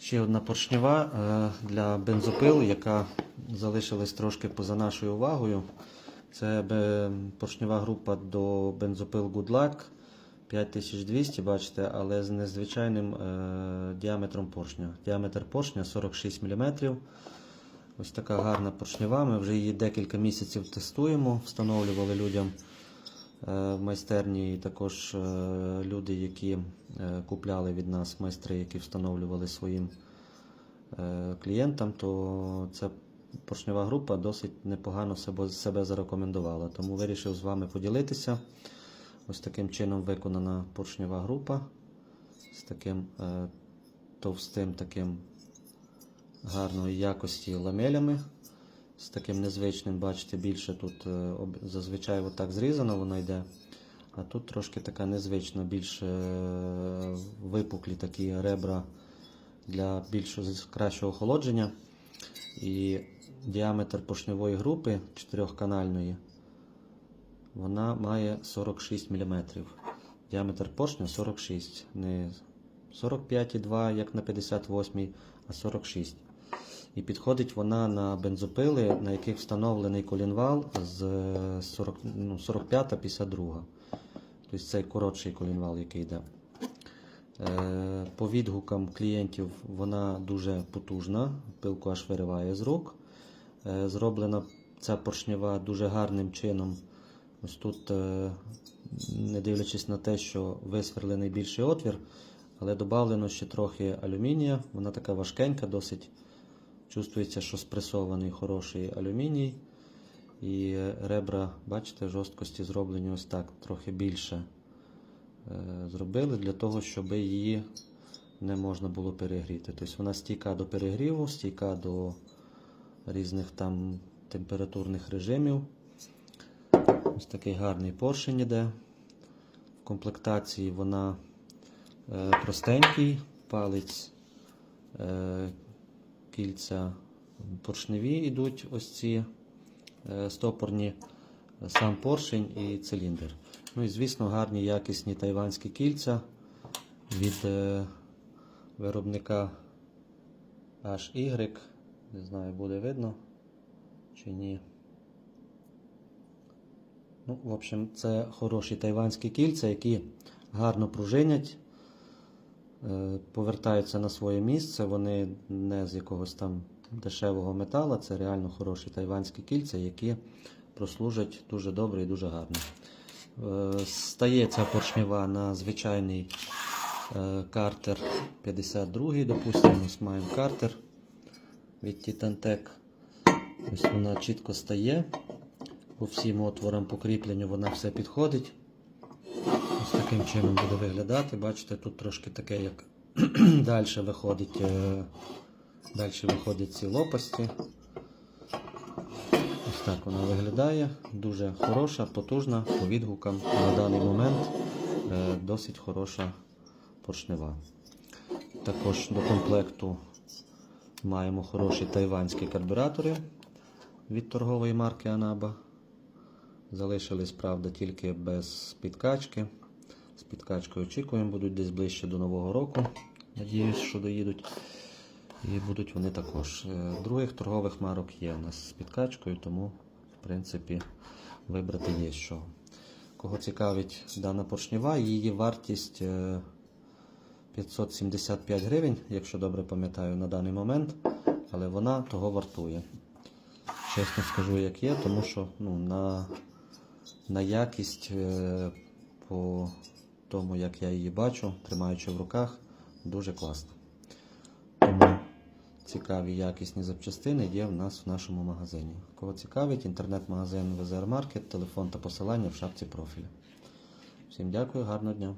Ще одна поршнева е, для бензопил, яка залишилась трошки поза нашою увагою. Це бе- поршнева група до бензопил Good Luck 5200, бачите, але з незвичайним е, діаметром поршня. Діаметр поршня 46 мм. Ось така гарна поршнева. Ми вже її декілька місяців тестуємо, встановлювали людям е, в майстерні також е, люди, які е, купляли від нас майстри, які встановлювали своїм е, клієнтам, то ця поршнева група досить непогано себе, зарекомендувала. Тому вирішив з вами поділитися. Ось таким чином виконана поршнева група з таким е, товстим таким гарної якості ламелями. З таким незвичним, бачите, більше тут е, зазвичай отак зрізано вона йде. А тут трошки така незвична, більш е, випуклі такі ребра для більш кращого охолодження. І діаметр поршневої групи чотирьохканальної вона має 46 мм. Діаметр поршня 46, не 45,2, як на 58, а 46. І підходить вона на бензопили, на яких встановлений колінвал з 40, ну, 45-52. Тобто цей коротший колінвал, який йде. Е, По відгукам клієнтів вона дуже потужна, пилку аж вириває з рук. Е, Зроблена ця поршнева дуже гарним чином. Ось тут, е, не дивлячись на те, що висверлений більший отвір, але додавлено ще трохи алюмінія. Вона така важкенька, досить чувствується, що спресований хороший алюміній. І ребра, бачите, жорсткості зроблені ось так, трохи більше е, зробили для того, щоб її не можна було перегріти. Тобто вона стійка до перегріву, стійка до різних там температурних режимів. Ось такий гарний поршень іде. В комплектації вона е, простенький, палець, е, кільця поршневі йдуть ось ці е, стопорні, сам поршень і циліндр. Ну і звісно, гарні якісні тайванські кільця від е, виробника HY. Не знаю, буде видно чи ні. Ну, в общем, це хороші тайванські кільця, які гарно пружинять, е, повертаються на своє місце. Вони не з якогось там дешевого металу. Це реально хороші тайванські кільця, які прослужать дуже добре і дуже гарно. Е, Стає ця поршнева на звичайний е, картер 52 допустимо, ось маємо картер від Titantec. Ось вона чітко стає. По всім отворам покріпленню вона все підходить. Таким чином буде виглядати. Бачите, тут трошки таке, як далі виходить, е, далі виходять ці лопасті. Ось так вона виглядає. Дуже хороша, потужна, по відгукам на даний момент е, досить хороша поршнева. Також до комплекту маємо хороші тайванські карбюратори від торгової марки Анаба. Залишились, правда, тільки без підкачки. Підкачкою очікуємо, будуть десь ближче до Нового року. Надіюсь, що доїдуть. І будуть вони також. Е, Других торгових марок є у нас з підкачкою, тому, в принципі, вибрати є що. Кого цікавить дана поршнева, її вартість е, 575 гривень, якщо добре пам'ятаю, на даний момент, але вона того вартує. Чесно скажу, як є, тому що ну, на, на якість е, по тому, як я її бачу, тримаючи в руках, дуже класно. Тому цікаві якісні запчастини є в нас в нашому магазині. Кого цікавить, інтернет-магазин VZR Market, телефон та посилання в шапці профіля. Всім дякую, гарного дня!